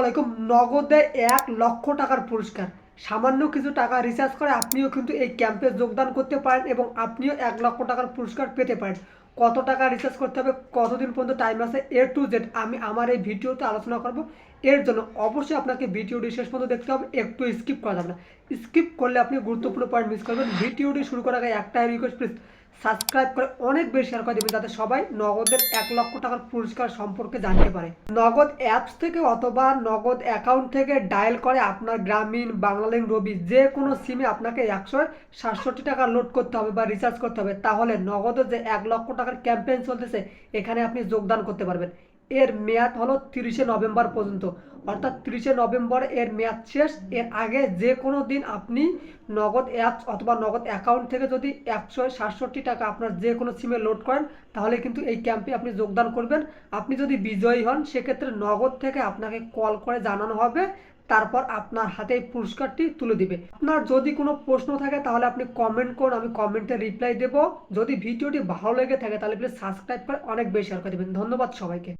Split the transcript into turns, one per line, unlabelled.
আলাইকুম। নগদে এক লক্ষ টাকার পুরস্কার। সামান্য কিছু টাকা রিচার্জ করে আপনিও কিন্তু এই ক্যাম্পে যোগদান করতে পারেন এবং আপনিও এক লক্ষ টাকার পুরস্কার পেতে পারেন। কত টাকা রিচার্জ করতে হবে, কতদিন পর্যন্ত টাইম আছে এ টু জেড আমি আমার এই ভিডিওতে আলোচনা করব। এর জন্য অবশ্যই আপনাকে ভিডিওটি শেষ পর্যন্ত দেখতে হবে, একটু স্কিপ করা যাবে না। স্কিপ করলে আপনি গুরুত্বপূর্ণ পয়েন্ট মিস করবেন। ভিডিওটি শুরু করার আগে একটাই রিকোয়েস্ট প্লিজ সাবস্ক্রাইব করে অনেক বেশি শেয়ার করে দেবেন যাতে সবাই নগদের এক লক্ষ টাকার পুরস্কার সম্পর্কে জানতে পারে। নগদ অ্যাপস থেকে অথবা নগদ অ্যাকাউন্ট থেকে ডায়াল করে আপনার গ্রামীণ বাংলালিং রবি, যে কোনো সিমে আপনাকে একশো সাতষট্টি টাকা লোড করতে হবে বা রিচার্জ করতে হবে। তাহলে নগদের যে এক লক্ষ টাকার ক্যাম্পেইন চলতেছে, এখানে আপনি যোগদান করতে পারবেন। এর মেয়াদ হলো তিরিশে নভেম্বর পর্যন্ত। অর্থাৎ তিরিশে নভেম্বর এর মেয়াদ শেষ। এর আগে যে কোনো দিন আপনি নগদ অ্যাপস অথবা নগদ অ্যাকাউন্ট থেকে যদি একশো সাতষট্টি টাকা আপনার যে কোনো সিমে লোড করেন, তাহলে কিন্তু এই ক্যাম্পে আপনি যোগদান করবেন। আপনি যদি বিজয়ী হন, সেক্ষেত্রে নগদ থেকে আপনাকে কল করে জানানো হবে। তারপর আপনার হাতে এই পুরস্কারটি তুলে দিবে। আপনার যদি কোনো প্রশ্ন থাকে, তাহলে আপনি কমেন্ট করুন, আমি কমেন্টে রিপ্লাই দেবো। যদি ভিডিওটি ভালো লেগে থাকে, তাহলে প্লিজ সাবস্ক্রাইব করে অনেক বেশি করে দেবেন। ধন্যবাদ সবাইকে।